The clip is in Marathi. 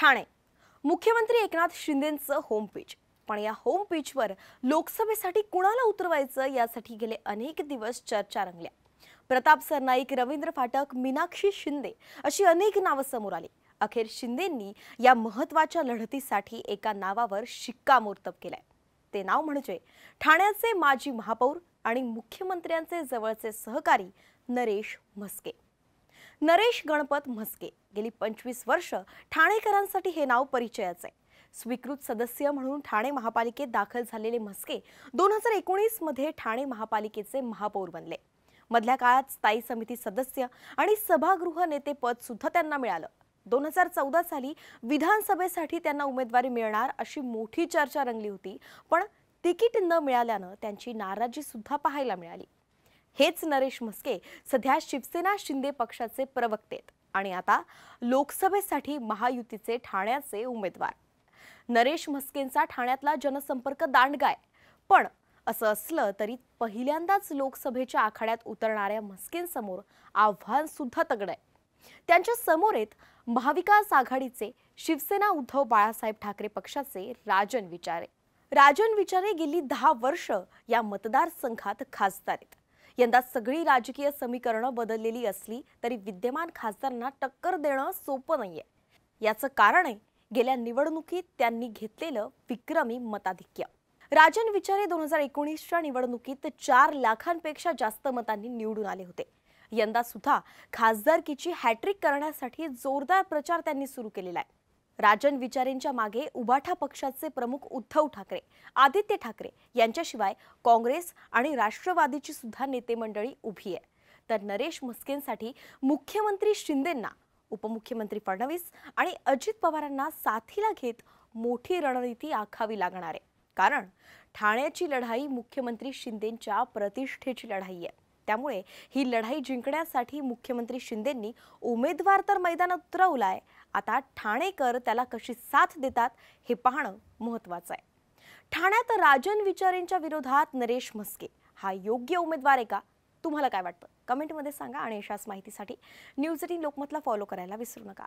ठाणे. मुख्यमंत्री एकनाथ शिंदेंचं होम पिच पण या होम पिचवर लोकसभेसाठी कुणाला उतरवायचं यासाठी गेले अनेक दिवस चर्चा रंगल्या. प्रताप सरनाईक रवींद्र फाटक मीनाक्षी शिंदे अशी अनेक नावं समोर आली. अखेर शिंदेंनी या महत्त्वाच्या लढतीसाठी एका नावावर शिक्कामोर्तब केलाय. ते नाव म्हणजे ठाण्याचे माजी महापौर आणि मुख्यमंत्र्यांचे जवळचे सहकारी नरेश म्हस्के. नरेश गणपत म्हस्के. गेली पंचवीस वर्ष ठाणेकरांसाठी हे नाव परिचयाचं. आहे स्वीकृत सदस्य म्हणून ठाणे महापालिकेत दाखल झालेले म्हस्के दोन हजार एकोणीसमध्ये ठाणे महापालिकेचे महापौर बनले. मधल्या काळात स्थायी समिती सदस्य आणि सभागृह नेते पद सुद्धा त्यांना मिळालं. दोन हजार चौदा साली विधानसभेसाठी त्यांना उमेदवारी मिळणार अशी मोठी चर्चा रंगली होती पण तिकीट न मिळाल्यानं त्यांची नाराजी सुद्धा पाहायला मिळाली. हेच नरेश म्हस्के सध्या शिवसेना शिंदे पक्षाचे प्रवक्ते आहेत. आणि आता लोकसभेसाठी महायुतीचे ठाण्याचे उमेदवार. नरेश म्हस्केंचा ठाण्यातला जनसंपर्क दांडगा आहे पण असं असलं तरी पहिल्यांदाच लोकसभेच्या आखाड्यात उतरणाऱ्या म्हस्केंसमोर आव्हान सुद्धा तगड आहे त्यांच्यासमोर आहेत महाविकास आघाडीचे शिवसेना उद्धव बाळासाहेब ठाकरे पक्षाचे राजन विचारे. राजन विचारे गेली दहा वर्ष या मतदारसंघात खासदार आहेत. यंदा सगळी राजकीय समीकरणं बदललेली असली तरी विद्यमान खासदारांना टक्कर देणं सोपं नाहीये. याचं कारण आहे गेल्या निवडणुकीत त्यांनी घेतलेलं विक्रमी मताधिक्य. राजन विचारे दोन हजार एकोणीसच्या निवडणुकीत चार लाखांपेक्षा जास्त मतांनी निवडून आले होते. यंदा सुद्धा खासदारकीची हॅट्रिक करण्यासाठी जोरदार प्रचार त्यांनी सुरू केलेला आहे. राजन विचारेंच्या मागे उबाठा पक्षाचे प्रमुख उद्धव ठाकरे आदित्य ठाकरे यांच्याशिवाय काँग्रेस आणि राष्ट्रवादीची सुद्धा नेते मंडळी उभी आहे. तर नरेश म्हस्केंसाठी मुख्यमंत्री शिंदेंना उपमुख्यमंत्री फडणवीस आणि अजित पवारांना साथीला घेत मोठी रणनीती आखावी लागणार आहे. कारण ठाण्याची लढाई मुख्यमंत्री शिंदेंच्या प्रतिष्ठेची लढाई आहे. त्यामुळे ही लढाई जिंकण्यासाठी मुख्यमंत्री शिंदेंनी उमेदवार तर मैदानात उतरवलाय आता ठाणेकर त्याला कशी साथ देतात हे पाहणं महत्वाचं आहे. ठाण्यात राजन विचारेंच्या विरोधात नरेश म्हस्के. हा योग्य उमेदवार आहे का? तुम्हाला काय वाटतं? कमेंटमध्ये सांगा आणि अशाच माहितीसाठी न्यूज एटीन लोकमतला फॉलो करायला विसरू नका.